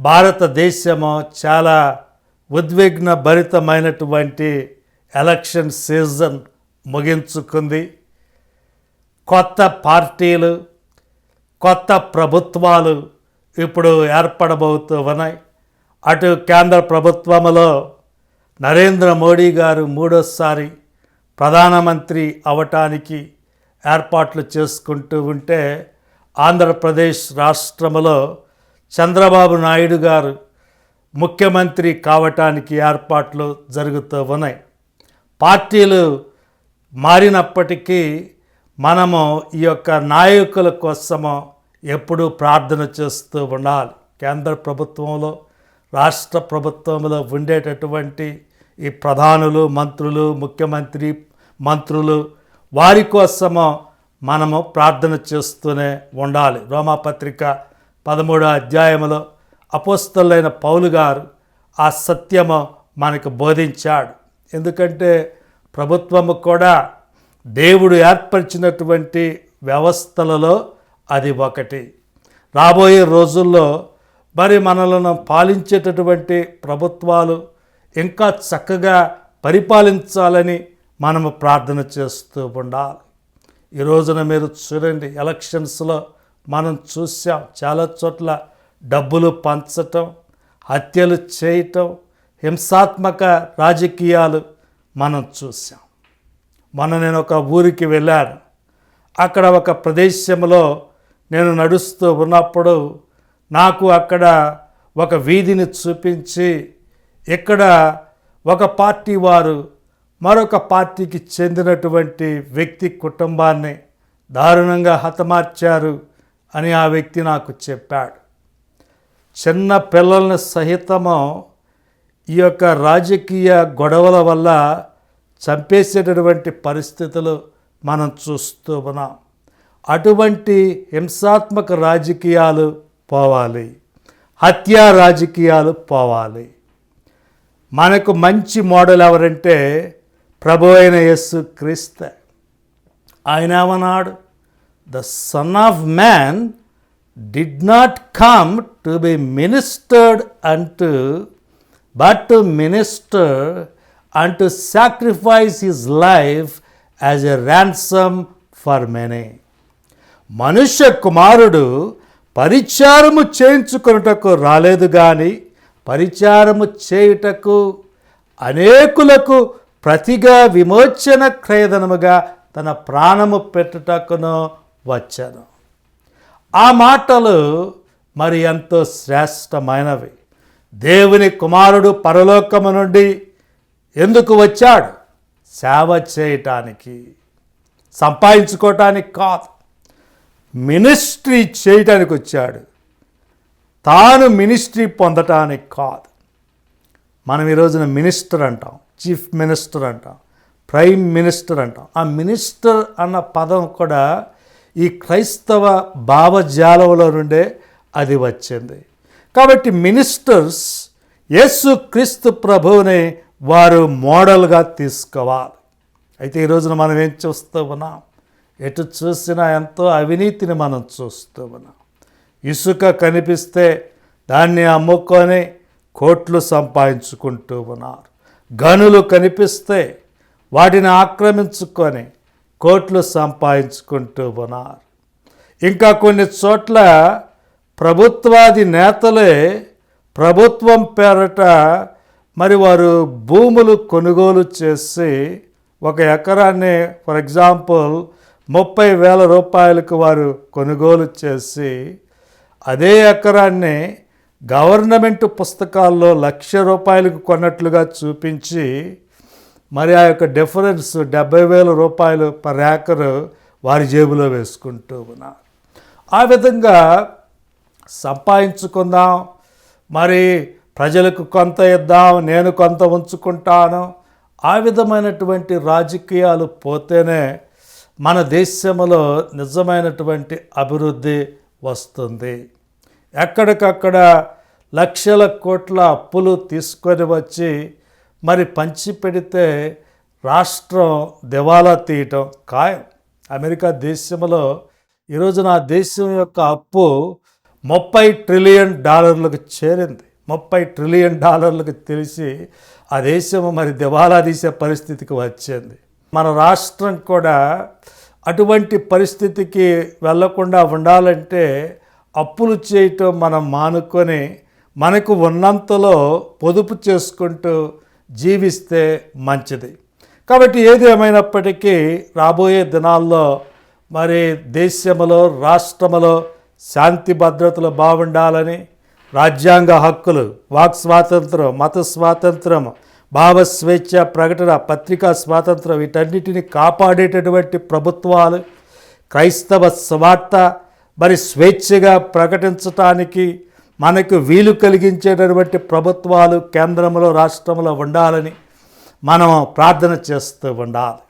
భారతదేశము చాలా ఉద్విగ్న భరితమైనటువంటి election season ముగించుకుంది. కొత్త పార్టీలు కొత్త ప్రభుత్వాలు ఇప్పుడు ఏర్పడబోతూ ఉన్నాయి. అటు కేంద్ర ప్రభుత్వంలో నరేంద్ర మోడీ గారు మూడోసారి ప్రధానమంత్రి అవటానికి ఏర్పాట్లు చేసుకుంటూ ఉంటే ఆంధ్రప్రదేశ్ రాష్ట్రంలో చంద్రబాబు నాయుడు గారు ముఖ్యమంత్రి కావటానికి ఏర్పాట్లు జరుగుతూ ఉన్నాయి. పార్టీలు మారినప్పటికీ మనము ఈ యొక్క నాయకుల కోసము ఎప్పుడూ ప్రార్థన చేస్తూ ఉండాలి. కేంద్ర ప్రభుత్వంలో రాష్ట్ర ప్రభుత్వంలో ఉండేటటువంటి ఈ ప్రధానులు మంత్రులు ముఖ్యమంత్రి మంత్రులు వారి కోసము మనము ప్రార్థన చేస్తూనే ఉండాలి. రోమాపత్రిక పదమూడో అధ్యాయంలో అపోస్తలైన పౌలు గారు ఆ సత్యము మనకు బోధించాడు. ఎందుకంటే ప్రభుత్వము కూడా దేవుడు ఏర్పరిచినటువంటి వ్యవస్థలలో అది ఒకటి. రాబోయే రోజుల్లో మరి మనలను పాలించేటటువంటి ప్రభుత్వాలు ఇంకా చక్కగా పరిపాలించాలని మనము ప్రార్థన చేస్తూ ఉండాలి. ఈ రోజున మీరు చూడండి ఎలక్షన్స్లో మనం చూసాం చాలా చోట్ల డబ్బులు పంచటం హత్యలు చేయటం హింసాత్మక రాజకీయాలు మనం చూసాం. మొన్న నేను ఒక ఊరికి వెళ్ళాను. అక్కడ ఒక ప్రదేశంలో నేను నడుస్తూ ఉన్నప్పుడు నాకు అక్కడ ఒక వీధిని చూపించి ఇక్కడ ఒక పార్టీ వారు మరొక పార్టీకి చెందినటువంటి వ్యక్తి కుటుంబాన్ని దారుణంగా హతమార్చారు. అని ఆ వ్యక్తి నాకు చెప్పాడు. చిన్న పిల్లల్ని సహితము ఈ యొక్క రాజకీయ గొడవల వల్ల చంపేసేటటువంటి పరిస్థితులు మనం చూస్తూ ఉన్నాం. అటువంటి హింసాత్మక రాజకీయాలు పోవాలి. హత్యా రాజకీయాలు పోవాలి. మనకు మంచి మోడల్ ఎవరంటే ప్రభు అయిన యస్సు క్రీస్తు ఆయన ఏమన్నాడు? The son of man did not come to be ministered unto but to minister and to sacrifice his life as a ransom for many. మనుష్య కుమారుడు పరిచారము చేయించుకొనుటకు రాలేదు కానీ పరిచారము చేయుటకు అనేకులకు ప్రతిగా విమోచన క్రయదనముగా తన ప్రాణము పెట్టుటకును వచ్చాను. ఆ మాటలు మరి ఎంతో శ్రేష్టమైనవి. దేవుని కుమారుడు పరలోకము నుండి ఎందుకు వచ్చాడు? సేవ చేయటానికి సంపాదించుకోవటానికి కాదు. మినిస్ట్రీ చేయటానికి వచ్చాడు. తాను మినిస్ట్రీ పొందటానికి కాదు. మనం ఈ రోజున మినిస్టర్ అంటాం చీఫ్ మినిస్టర్ అంటాం ప్రైమ్ మినిస్టర్ అంటాం. ఆ మినిస్టర్ అన్న పదం కూడా ఈ క్రైస్తవ భావజాలంలో నుండే అది వచ్చింది. కాబట్టి మినిస్టర్స్ యేసు క్రీస్తు ప్రభువుని వారు మోడల్గా తీసుకోవాలి. అయితే ఈ రోజున మనం ఏం చూస్తూ ఉన్నాం? ఎటు చూసినా ఎంతో అవినీతిని మనం చూస్తూ ఉన్నాం. ఇసుక కనిపిస్తే దాన్ని అమ్ముకొని కోట్లు సంపాదించుకుంటూ ఉన్నారు. గనులు కనిపిస్తే వాటిని ఆక్రమించుకొని కోట్లు సంపాదించుకుంటూ ఉన్నారు ఇంకా కొన్ని చోట్ల ప్రభుత్వాది నేతలే ప్రభుత్వం పేరట మరి వారు భూములు కొనుగోలు చేసి ఒక ఎకరాన్ని ఫర్ ఎగ్జాంపుల్ ముప్పై వేల రూపాయలకు వారు కొనుగోలు చేసి అదే ఎకరాన్ని గవర్నమెంట్ పుస్తకాల్లో లక్ష రూపాయలకు కొన్నట్లుగా చూపించి మరి ఆ యొక్క డిఫరెన్స్ డెబ్బై వేల రూపాయలు పర్ ఏకరు వారి జేబులో వేసుకుంటూ ఉన్నారు. ఆ విధంగా సంపాదించుకుందాం. మరి ప్రజలకు కొంత ఇద్దాం నేను కొంత ఉంచుకుంటాను. ఆ విధమైనటువంటి రాజకీయాలు పోతేనే మన దేశంలో నిజమైనటువంటి అభివృద్ధి వస్తుంది. ఎక్కడికక్కడ లక్షల కోట్ల అప్పులు తీసుకొని వచ్చి మరి పంచి పెడితే రాష్ట్రం దివాలా తీయటం ఖాయం. అమెరికా దేశంలో ఈరోజు నా దేశం యొక్క అప్పు ముప్పై ట్రిలియన్ డాలర్లకు చేరింది. ముప్పై ట్రిలియన్ డాలర్లకు తెలిసి ఆ దేశం మరి దివాలా తీసే పరిస్థితికి వచ్చింది. మన రాష్ట్రం కూడా అటువంటి పరిస్థితికి వెళ్ళకుండా ఉండాలంటే అప్పులు చేయటం మనం మానుకొని మనకు ఉన్నంతలో పొదుపు చేసుకుంటూ జీవిస్తే మంచిది. కాబట్టి ఏది ఏమైనప్పటికీ రాబోయే దినాల్లో మరి దేశంలో రాష్ట్రములో శాంతి భద్రతలు బాగుండాలని రాజ్యాంగ హక్కులు వాక్ స్వాతంత్రం మత స్వాతంత్రం భావ స్వేచ్ఛ ప్రకటన పత్రికా స్వాతంత్రం వీటన్నిటిని కాపాడేటటువంటి ప్రభుత్వాలు క్రైస్తవ స్వార్థ మరి స్వేచ్ఛగా ప్రకటించటానికి మనకు వీలు కలిగించేటటువంటి ప్రభుత్వాలు కేంద్రంలో రాష్ట్రంలో ఉండాలని మనం ప్రార్థన చేస్తూ ఉండాలి.